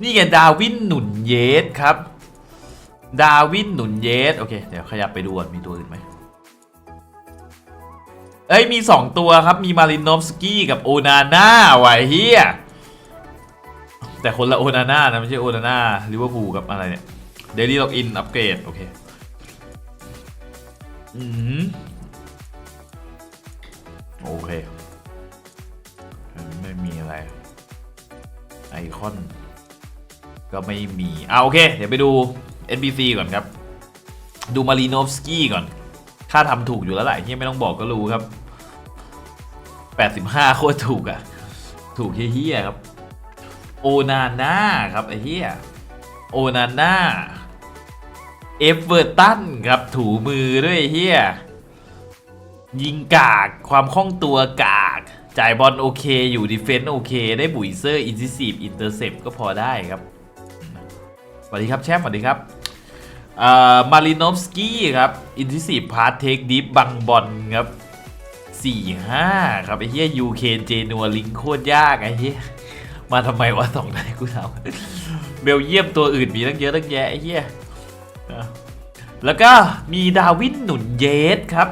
นี่ไงดาวินหนุนเยสครับ ดาวินหนุนเยสโอเค เดี๋ยวขยับไปดูก่อนมีตัวอื่นไหมเอ้ยมี 2 ตัวครับมีมารินโนฟสกี้กับโอนาน่าไว้เฮียแต่คนละโอนาน่านะไม่ใช่โอนาน่าลิเวอร์พูลกับอะไรเนี่ยเดลี่ล็อกอินอัปเกรดโอเคอืมโอเค ไม่มีอะไร ไอคอน ก็ไม่มีเอาโอเค เดี๋ยวไปดู NPC ก่อนครับ ดูมารีโนฟสกี้ก่อน ค่าทำถูกอยู่แล้วแหละที่ไม่ต้องบอกก็รู้ครับ 85 โคตรถูกอะ่ะ ถูกเฮี้ยครับ โอนาน่าครับไอ้เฮี้ย โอนาน่า เอฟเวอร์ตันครับถูมือด้วยเฮี้ย ยิงกากความคล่องตัวกากจ่ายบอลโอเค อยู่ดีเฟนต์โอเค ได้บุยเซอร์ อินซิซีฟอินเตอร์เซปก็พอได้ครับ สวัสดีครับแชมป์สวัสดีครับมารินอฟสกี้ครับอินทิสีพาร์ทเทคดิฟบังบอลครับ4 5ครับ ไอ้เหี้ยยูเคนเจนัวลิงโคตรยาก ไอ้เหี้ย มาทำไมวะสองนายกูถามเบลเยียมตัวอื่นมีตั้งเยอะตั้งแยะ ไอ้เหี้ย แล้วก็มีดาวินหนุนเยสครับ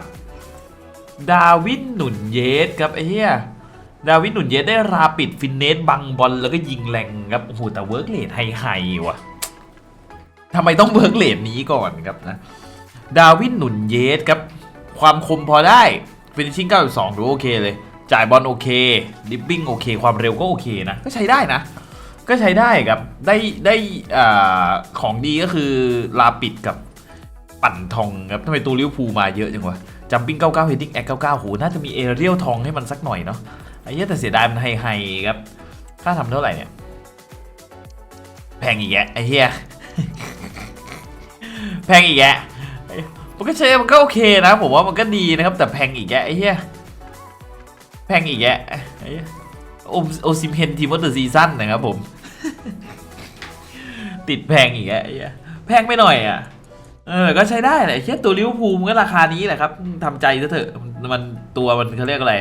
ดาวินหนุนเยสครับ ไอ้เหี้ย ดาวินหนุนเยสได้ราปิดฟินเนสบังบอลแล้วก็ยิงแรงครับ โอ้โหแต่เวิร์กเลทไฮไฮว่ะ ทำไมต้องเบิร์กเลดนี้ก่อนครับนะ ดาวินหนุนเยสครับ ความคมพอได้ฟินิชชิ่ง92ดูโอเคเลย จ่ายบอลโอเคดิปปิ้งโอเค ความเร็วก็โอเคนะ ก็ใช้ได้นะ ก็ใช้ได้ครับ ได้ได้อ่าของดีก็คือลาปิดกับปั่นทองครับทำไมตัวลิวพูมาเยอะจังวะจัมปิ้ง99 heading act 99โหน่าจะมีเอเรียลทองให้มันสักหน่อยเนาะไอ้เหี้ยแต่เสียดายมันไฮไฮครับค่าทำเท่าไหร่เนี่ย แพงอีกแยะไอ้เหี้ย แพงอีกแยะมันก็ใช้มันก็โอเคนะ ผมว่ามันก็ดีนะครับ แต่แพงอีกแยะไอ้เหี้ยแพงอีกแยะไอ้โอมโอซิมเฮนทีมวอเตอร์ซีซั่นนะครับผม ติดแพงอีกแยะไอ้เหี้ยแพงไปหน่อยอะเออ ก็ใช้ได้แหละแค่ตัวลิเวอร์พูลมันก็ราคานี้แหละครับทำใจซะเถอะมันมันตัวมันเขาเรียกอะไร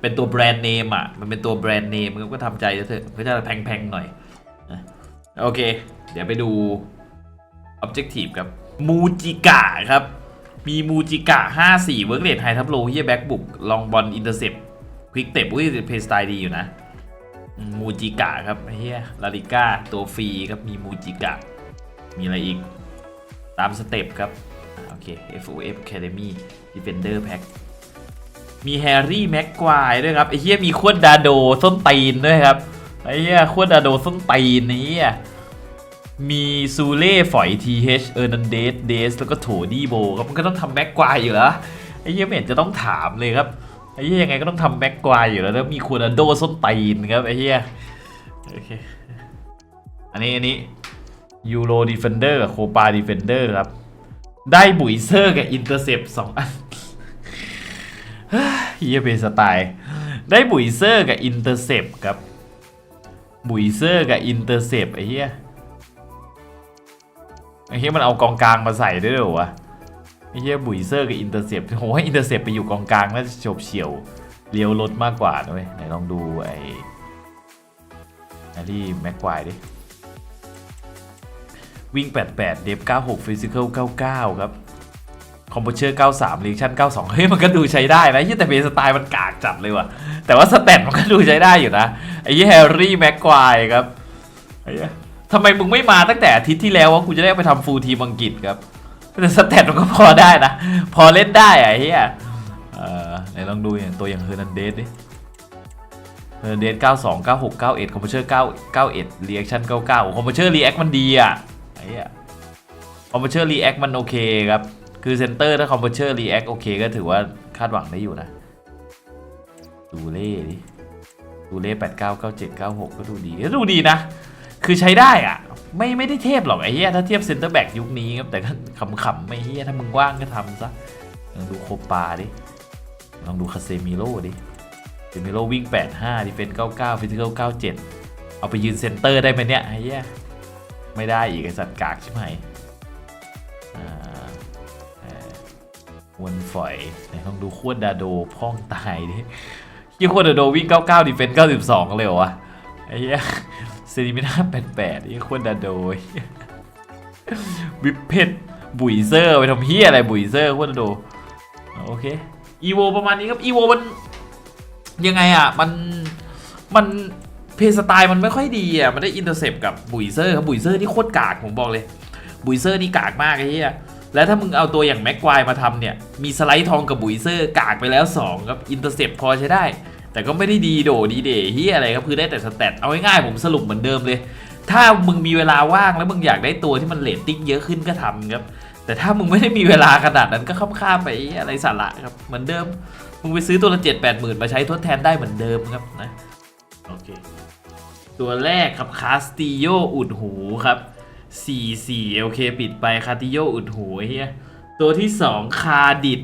เป็นตัวแบรนด์เนมอะ มันเป็นตัวแบรนด์เนมมันก็ทำใจซะเถอะก็จะแพงๆหน่อย โอเค เดี๋ยวไปดู Objective ครับ มูจิกะครับ มีมูจิกะ 54 เวิร์กเรทไฮทับโลเฮียแบ็กบุกลองบอลอินเตอร์เซปควิกเตปอุ้ยเพย์สไตล์ดีอยู่นะ มูจิกะครับเฮียลาลิก้าตัวฟรีครับมีมูจิกะ มีอะไรอีก ตามสเต็ปครับอ่าโอเค FOF Academy Defender Pack มีแฮร์รี่แม็กควายด้วยครับไอ้เฮียมีขวดดาโดส้นตีนด้วยครับไอ้เฮียขวดดาโดส้นตีนนี้อะ มีซูเล่ฝอย TH เออร์นันเดสเดสแล้วก็โถดีโบครับมันก็ต้องทำแม็กควายอยู่แล้วไอ้เหี้ยไม่เห็นจะต้องถามเลยครับไอ้เหี้ยยังไงก็ต้องทำแม็กควายอยู่แล้วแล้วมีคูนาโดส้นตีนครับไอ้เหี้ยโอเคอันนี้อันนี้ยูโรดีเฟนเดอร์กับโคปาดีเฟนเดอร์ครับ ได้บุยเซอร์กับอินเตอร์เซปสองอันเฮียเป็นสไตล์ ได้บุยเซอร์กับอินเตอร์เซปครับ บุยเซอร์กับอินเตอร์เซปไอ้เหี้ย ไอ้เหี้ยมันเอากองกลางมาใส่ด้วยเหรอวะไอ้เหี้ยบุยเซอร์กับอินเตอร์เซปผมว่าอินเตอร์เซปไปอยู่กองกลางน่าจะฉบเฉียวเลี้ยวรถมากกว่านะเว้ยไหนลองดูไอ้ไอ้ที่แม็กควายดิ วิ่ง 88 เดฟ 96 ฟิสิกอล99 ครับ คอมโพเชอร์ 93ลีชั่น 92 เฮ้ย มันก็ดูใช้ได้นะยี่แต่เบสไตล์มันกากจัดเลยว่ะ แต่ว่าสแตทมันก็ดูใช้ได้อยู่นะ ไอ้ยี่แฮร์รี่แม็กควายครับไอ้เฮีย ทำไมมึงไม่มาตั้งแต่อาทิตย์ที่แล้ววะกูจะได้ไปทำฟูลทีมอังกฤษครับแต่สเตตมันก็พอได้นะ พอเล่นได้อะไอ้เฮียเออไหนลองดูอย่างตัวอย่างเฮอร์นันเดสดิเฮอร์นันเดส 92 96 91 คอมเพิวเตอร์ 9 91 รีแอคชั่น 99 คอมเพิวเตอร์รีแอคมันดีอะไอ้เหี้ยคอมเพิวเตอร์รีแอคมันโอเคครับ คือเซนเตอร์ถ้าคอมเพิวเตอร์รีแอคโอเคก็ถือว่าคาดหวังได้อยู่นะ ดูเล่ดิ ดูเล่ 89 97 96 ก็ดูดีก็ดูดีนะ คือใช้ได้อะ ไม่ไม่ได้เทพหรอกไอ้เหี้ยถ้าเทียบเซนเตอร์แบ็กยุคนี้ครับแต่ก็ขำๆไม่เหี้ยถ้ามึงว่างก็ทำซะลองดูโคปาดิลองดูคาเซมิโร่ดิคาเซมิโร่วิ่ง 85ดิเฟน99ฟิสิกอล97 เอาไปยืนเซนเตอร์ได้ไหมเนี่ยไอ้เหี้ยไม่ได้อีกไอ้สัตว์กากใช่ไหมอ่าเอ่อวนฝอยไหนลองดูขวดดาโดพ่องตายดิยี่ขวดดาโดวิ่ง 99ดิเฟน92 เลยเหรอวะไอ้เหี้ย เซนิมิน่าแปดแปดนี่โคนดาโดยวิปเพชรบุยเซอร์ไปทำเฮียอะไรบุยเซอร์โคนดาโดโอเคอีโวประมาณนี้ครับอีโวมันยังไงอะมันมันเพย์สไตล์มันไม่ค่อยดีอะมันได้อินเตอร์เซปกับบุยเซอร์ครับบุยเซอร์นี่โคตรกากผมบอกเลย บุยเซอร์นี่กากมากไอ้เหี้ยแล้วถ้ามึงเอาตัวอย่างแม็กควายมาทำเนี่ย มีสไลด์ทองกับบุยเซอร์กากไปแล้ว 2 ครับ อินเตอร์เซปพอใช้ได้ แต่ก็ไม่ได้ดีโดดีเดเฮียอะไรครับคือได้แต่สแตทเอาง่ายๆผมสรุปเหมือนเดิมเลย ถ้ามึงมีเวลาว่างแล้วมึงอยากได้ตัวที่มันเรตติ้งเยอะขึ้นก็ทำครับ แต่ถ้ามึงไม่ได้มีเวลาขนาดนั้นก็ข้ามๆไปอะไรสาระครับเหมือนเดิม มึงไปซื้อตัวละเจ็ดแปดหมื่นมาใช้ทดแทนได้เหมือนเดิมครับนะโอเคตัวแรกครับคาสติโยอุดหูครับ4 4โอเคปิดไปคาสติโยอุดหูเฮียตัวที่ 2 คาดิด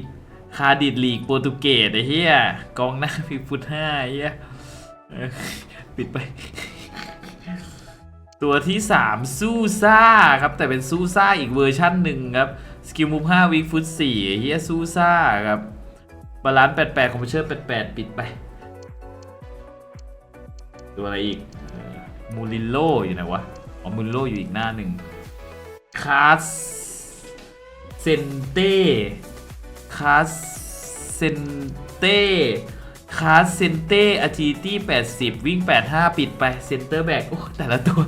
คาดิดลีกโปรตุเกสไอ้เฮียกองหน้าพิฟุตห้าไอ้เฮียปิดไป ตัวที่3ซูซ่าครับ แต่เป็นซูซ่าอีกเวอร์ชั่นหนึ่งครับ สกิลมูฟ5วิกฟุต4เฮียซูซ่าครับ บาลานซ์ 88 คอมเพชเชอร์ 88 ปิดไป ตัวอะไรอีก มูริโลอยู่ไหนวะ อ๋อ มูริโลอยู่อีกหน้าหนึ่งคาสเซนเต้ คาสเซนเต้คาสเซนเต้อาจีตี้80วิ่ง85ปิดไป เซนเตอร์แบ็กโอ้แต่ละตัว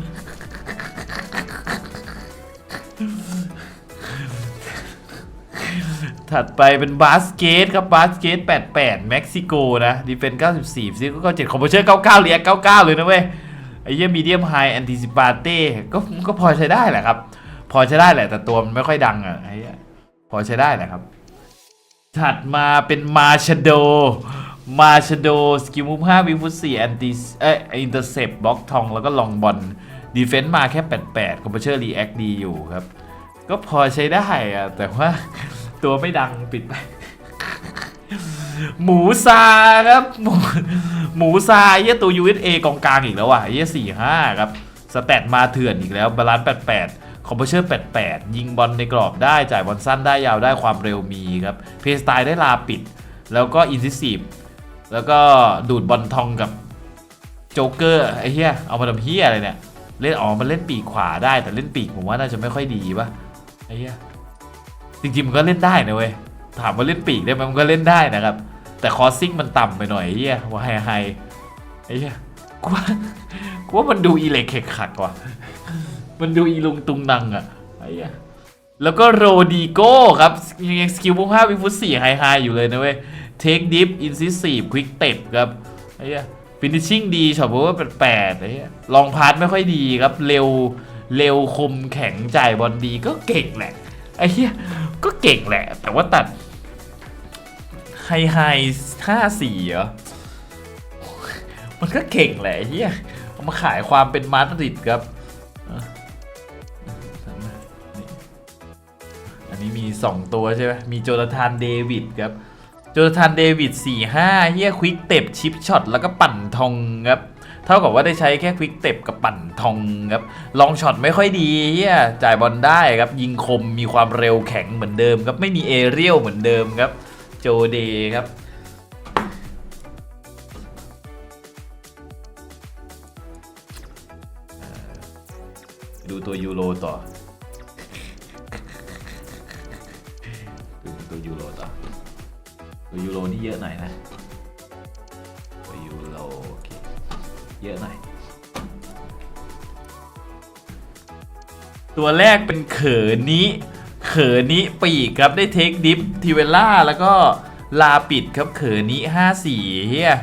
ถัดไปเป็นบาสเกตครับบาสเกต88 เม็กซิโกนะดีเฟน94ซิก็97คอมเพเชอร์99เรียก99 เลยนะเว้ยไอ้เยี่ยมีเดียมไฮแอนติซิปาเต้ก็ก็พอใช้ได้แหละครับ พอใช้ได้แหละแต่ตัวมันไม่ค่อยดังอะไอ้เหี้ยพอใช้ได้แหละครับ ถัดมาเป็นมาชโด มาชโด สกิลมูฟ5วิฟุต4แอนติเอ้ยอินเตอร์เซปบล็อกทองแล้วก็ลองบอลดีเฟนต์มาแค่ 88 คอมเพชเชอร์รีแอคดีอยู่ครับ ก็พอใช้ได้อะแต่ว่าตัวไม่ดังปิดไปหมูซาครับ หมูหมูซาไอ้เหี้ยตัว USA กองกลางอีกแล้วว่ะเหี้ยสี่ห้าครับ สแตทมาเถื่อนอีกแล้ว บาลานซ์88 คอมเพชเชอร์88 ยิงบอลในกรอบได้ จ่ายบอลสั้นได้ยาวได้ความเร็วมีครับ เพย์สไตล์ได้ลาปิด แล้วก็อินซิซีฟแล้วก็ดูดบอลทองกับโจ๊กเกอร์ไอ้เหี้ย เอามาทำเหี้ยอะไรเนี่ย เล่นอ๋อมันเล่นปีกขวาได้แต่เล่นปีกผมว่าน่าจะไม่ค่อยดีปะไอ้เหี้ย จริงๆมันก็เล่นได้นะเว้ย ถามว่าเล่นปีกได้ไหมมันก็เล่นได้นะครับ แต่คอสซิ่งมันต่ำไปหน่อยไอ้เหี้ยว่าไฮไฮไอ้เหี้ยกูว่ากูว่ามันดูอีเล็กเขกขัดกว่ะ มันดูอีลุงตุงนังอะไอ้เหี้ยแล้วก็โรดิโก้ครับ ยังสกิลพวกห้าวิฟุตสี่ไฮไฮอยู่เลยนะเว้ยเทคดิฟอินซิซีฟควิกเต็ครับไอ้เหี้ยฟินิชชิ่งดีช็อตโอเวอร์แปดไอ้เหี้ยลองพาร์ทไม่ค่อยดีครับ เร็วเร็วคมแข็งจ่ายบอลดีก็เก่งแหละไอ้เหี้ยก็เก่งแหละ แต่ว่าตัดไฮไฮห้าสี่เหรอ มันก็เก่งแหละไอ้เฮียเอามาขายความเป็นมาดริดครับ นนี้มี 2 ตัวใช่ไหมมีโจนาธานเดวิดครับ โจนาธานเดวิด4 5เฮียควิกเต็บชิปช็อตแล้วก็ปั่นทองครับ เท่ากับว่าได้ใช้แค่ควิกเต็บกับปั่นทองครับ ลองช็อตไม่ค่อยดีเฮียจ่ายบอลได้ครับ ยิงคมมีความเร็วแข็งเหมือนเดิมครับ ไม่มีเอเรียลเหมือนเดิมครับ โจเดครับดูตัวยูโรต่อ ยูโรต่อตัวยูโรนี่เยอะหน่อยนะตัวยูโรโอเคเยอะหน่อย ตัวแรกเป็นเขอนี้เขอนี้ปีกครับได้เทคดิฟทิเวล่าแล้วก็ลาปิดครับเขอนี้ห้าสี่เฮีย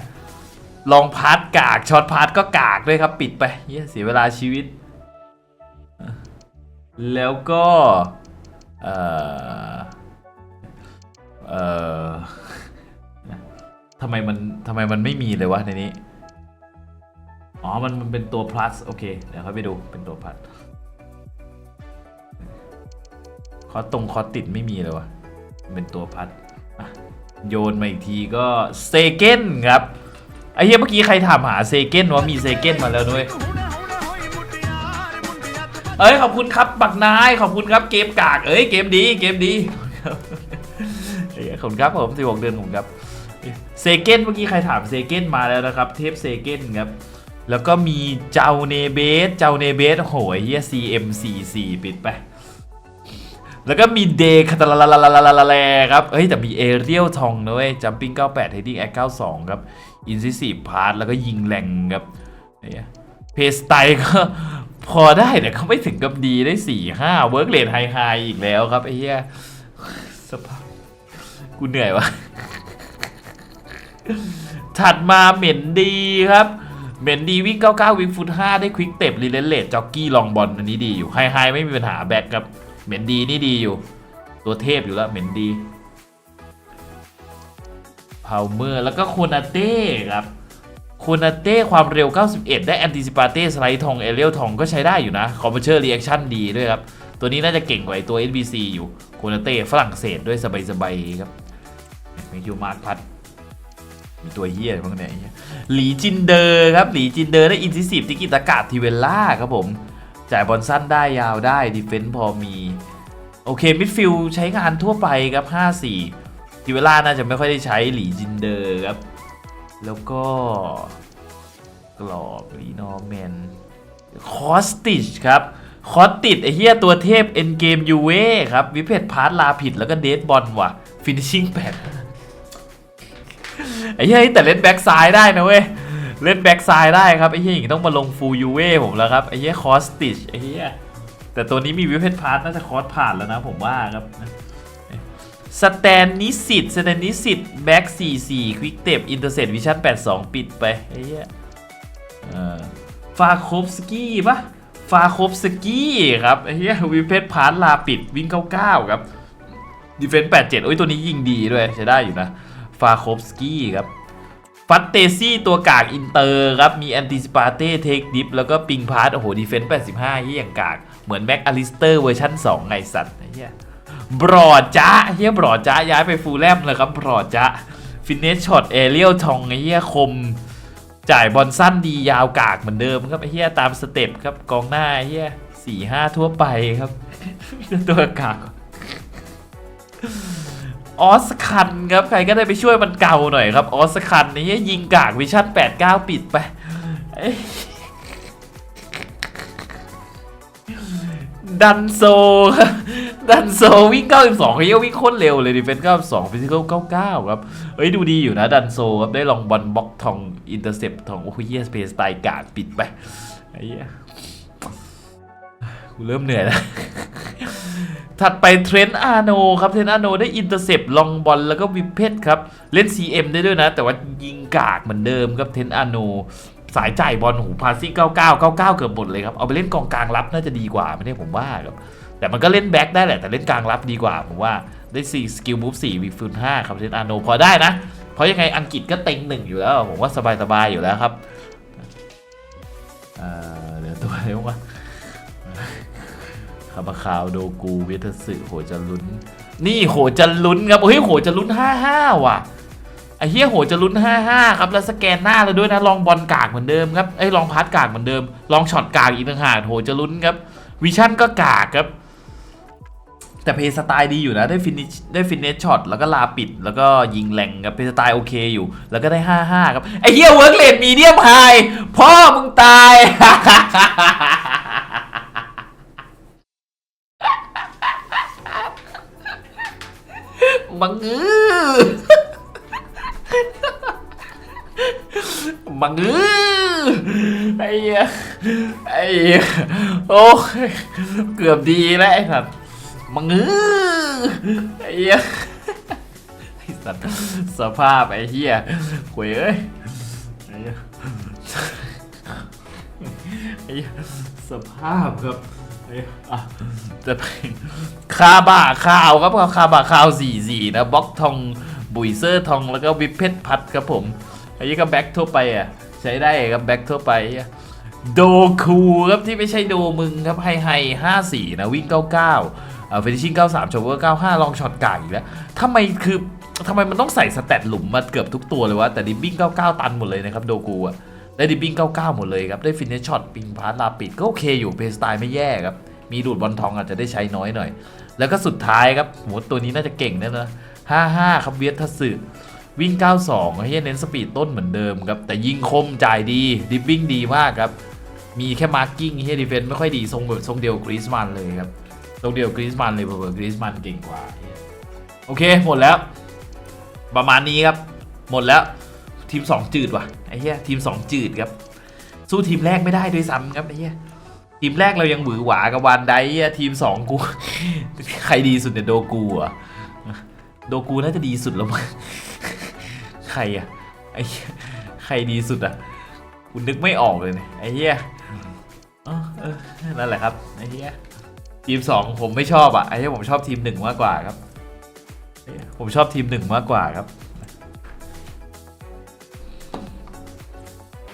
ลองพาร์ทกากช็อตพาร์ทก็กากด้วยครับปิดไปเฮียเสียเวลาชีวิต แล้วก็ เอ่อ มมันทำไมมันไม่มีเลยวะในนี้ อ๋อ มันมันเป็นตัว plus โอเค เดี๋ยวค่อยไปดูเป็นตัว plus อตรงคอติดไม่มีเลยวะเป็นตัวพัดอะโยนมาอีกทีก็เซเก้นครับ ไอ้เหี้ยเมื่อกี้ใครถามหาเซเก้นว่ามีเซเก้นมาแล้วด้วยเอ้ยขอบคุณครับบักนายขอบคุณครับเกมกาก เอ้ยเกมดีเกมดีเอ้ยขอบคุณครับผม16เดือนผมครับ เซเก้นเมื่อกี้ใครถามเซเก้นมาแล้วนะครับ เทปเซเก้นครับ แล้วก็มีเจ้าเนเบส เจ้าเนเบสโหยเฮีย CM44 ปิดไป แล้วก็มีเดคาตาลาลาลาลาลาลาแลครับ เฮ้ย แต่มีเอเรียลทองนะเว้ยจัมปิ้ง98 Heading Act 92 ครับ อินซิสีพาร์ทแล้วก็ยิงแรงครับเนี่ยเพสไตก็พอได้แต่เขาไม่ถึงกับดีได้ 4 5เวิร์กเลนไฮไฮอีกแล้วครับไอ้เหี้ยสภาพกูเหนื่อยวะ ถัดมาเหม็นดีครับเหม็นดีวิ่ง 99 วิ่งฟุต 5 ได้ควิกเต็บรีเลนเลดจ็อกกี้ลองบอลอันนี้ดีอยู่ไฮไฮไม่มีปัญหาแบ็กครับเหม็นดีนี่ดีอยู่ ตัวเทพอยู่แล้วเหม็นดีพาวเมอร์แล้วก็โคนาเต้ครับโคนาเต้ความเร็ว 91 ได้แอนติซิปาเต้สไลด์ทองเอเรียลทองก็ใช้ได้อยู่นะคอมเพชเชอร์รีแอคชั่นดีด้วยครับ ตัวนี้น่าจะเก่งกว่าไอ้ตัว NBC อยู่โคนาเต้ฝรั่งเศสด้วยสบายๆครับมีคิวมาร์คพัด มีตัวเฮียอะไรบ้างเนี่ยไอ้เหี้ยหลีจินเดอร์ครับหลีจินเดอร์ได้อินซิสิฟติกิตากาศทีเวลล่าครับผม จ่ายบอลสั้นได้ยาวได้ดีเฟนต์พอมี โอเคมิดฟิลใช้งานทั่วไปครับ 5-4 ทีเวลล่าน่าจะไม่ค่อยได้ใช้หลีจินเดอร์ครับ แล้วก็กรอบลีนอร์แมนคอสติชครับคอสติดไอเหี้ยตัวเทพเอ็นเกมยูเว่ครับ วิเพทพาร์ทลาผิดแล้วก็เดดบอลว่ะ ฟินิชชิ่งแปด ไอ้เหี้ยแต่เล่นแบ็กซ้ายได้นะเว้ยเล่นแบ็กซ้ายได้ครับไอ้เหี้ยอย่างงี้ต้องมาลงฟูลยูเว่ผมแล้วครับไอ้เหี้ยคอสติชไอ้เหี้ยแต่ตัวนี้มีวิวเพชรพาร์ทน่าจะคอสผ่านแล้วนะผมว่าครับสแตนนิสิตสแตนนิสิตแบ็ก44ควิกเต็บอินเตอร์เซตวิชั่น82 ปิดไปไอ้เหี้ยฟาโคฟสกี้ปะฟาโคฟสกี้ครับไอ้เหี้ยวิวเพชรพาร์ทลาปิดวิ่ง 99 ครับดีเฟนส์87โอ้ยตัวนี้ยิงดีด้วยใช้ได้อยู่นะ ฟาโคฟสกี้ครับฟัตเตซี่ตัวกากอินเตอร์ครับ มีแอนติซิปาเต้เทคดิฟแล้วก็ปิงพาร์ตโอ้โหดีเฟนส์85เฮียอย่างกาก เหมือนแม็กอลิสเตอร์เวอร์ชัน2 ไงสัตว์ไอ้เฮียบรอดจ้าเฮียบรอดจ้าย้ายไปฟูลแลมเลยครับบรอดจ้าฟินเนสช็อตเอเรียลทองไอ้เฮียคม จ่ายบอลสั้นดียาวกากเหมือนเดิมครับไอ้เฮียตามสเต็ปครับกองหน้าเฮียสี่ห้าทั่วไปครับ ตัวกาก ออสคันครับใครก็ได้ไปช่วยมันเก่าหน่อยครับออสคันนี่ยิงกากวิชั่น89 ปิดไปดันโซครับดันโซวิ่ง 92เฮียวิ่งโคตรเร็วเลยดิเฟน92ฟิสิกอล99 ครับ เฮ้ย ดูดีอยู่นะดันโซครับ ได้ลองบอลบล็อกทอง อินเตอร์เซปทอง โอ้โหเยสเปสไตล์กากปิดไปไอ้เหี้ย เริ่มเหนื่อยแล้ว ถัดไปเทรนต์อาโนครับเทรนต์อาโนได้อินเตอร์เซปลองบอลแล้วก็วิเพชครับ เล่น CM ได้ด้วยนะ แต่ว่ายิงกากเหมือนเดิมครับเทรนต์อาโนสายจ่ายบอลหูพาซี่ 99 99 เกือบหมดเลยครับ เอาไปเล่นกองกลางรับน่าจะดีกว่าไม่ได้ผมว่าครับแต่มันก็เล่นแบ็คได้แหละแต่เล่นกลางรับดีกว่าผมว่าได้4สกิลมูฟ4วิฟูน5ครับเทรนต์อาโนพอได้นะ เพราะยังไงอังกฤษก็เต็งหนึ่งอยู่แล้ว ผมว่าสบาย ๆ อยู่แล้วครับ เอ่อเหลือตัวอะไรบ้างวะ คาบาคาวโดกูเวทสึโหจะลุ้น นี่โหจะลุ้นครับเฮ้ยโหจะลุ้น55ว่ะไอ้เฮียโหจะลุ้น55ครับแล้วสแกนหน้าเลยด้วยนะลองบอลกากเหมือนเดิมครับไอ้ลองพาร์ทกากเหมือนเดิม ลองช็อตกากอีกต่างหากโหจะลุ้นครับวิชั่นก็กากครับ แต่เพย์สไตล์ดีอยู่นะได้ฟินิชได้ฟินเนชช็อตแล้วก็ลาปิดแล้วก็ยิงแรงครับเพย์สไตล์โอเคอยู่ แล้วก็ได้55ครับไอ้เฮียเวิร์กเลดมีเดียมไฮพ่อมึงตาย มังงือมังงือไอ้เหี้ยไอ้เหี้ยโอ้ยเกือบดีแล้วไอ้สัตว์มังงือไอ้เหี้ยไอ้สัตว์สภาพไอ้เหี้ยหวยเอ้ยไอ้เหี้ยสภาพครับ อะจะไปคาบ่าคาวครับคาบ่าคาวสี่สี่นะบล็อกทองบุยเซอร์ทองแล้วก็วิปเพชรพัดครับผมอันนี้ก็แบ็คทั่วไปอะใช้ได้ครับแบ็คทั่วไปโดคูครับที่ไม่ใช่โดมึงครับไฮไฮห้าสี่นะวิ่งเก้าเก้าเอ่อ finishing 93 choker 95ลองช็อตกากอีกแล้วทำไมคือทำไมมันต้องใส่สแตทหลุมมาเกือบทุกตัวเลยวะแต่ดิบบิ้ง99ตันหมดเลยนะครับโดกูอะ ได้ดิบบิ้ง99 หมดเลยครับ ได้ฟินเนชช็อตปิงพาร์ลาปิดก็โอเคอยู่เพสไตล์ไม่แย่ครับ มีดูดบอลทองอาจจะได้ใช้น้อยหน่อย แล้วก็สุดท้ายครับโหตัวนี้น่าจะเก่งแน่นะ55 ครับเวียดทัสึวิ่ง 92เฮียเน้นสปีดต้นเหมือนเดิมครับ แต่ยิงคมจ่ายดีดิบบิ้งดีมากครับ มีแค่มาร์กิ้งเฮียดีเฟนไม่ค่อยดีทรงแบบทรงเดียวกรีซมันเลยครับทรงเดียวกรีซมันเลยเผื่อกรีซมันเก่งกว่าโอเคหมดแล้ว ประมาณนี้ครับ หมดแล้ว ทีม 2 จืดว่ะไอ้เหี้ยทีม 2 จืดครับ สู้ทีมแรกไม่ได้ด้วยซ้ำครับไอ้เหี้ยทีมแรกเรายังหวือหวากับวานไดเหี้ยทีม 2 กู ใครดีสุดเนี่ยโดกูอะโดกูน่าจะดีสุดแล้วมั้งใครอะไอ้ใครดีสุดอะกูนึกไม่ออกเลยเนี่ยไอ้เหี้ยนั่นแหละครับไอ้เหี้ยทีม2ผมไม่ชอบอะไอ้เหี้ยผมชอบทีมหนึ่งมากกว่าครับ ผมชอบทีมหนึ่งมากกว่าครับ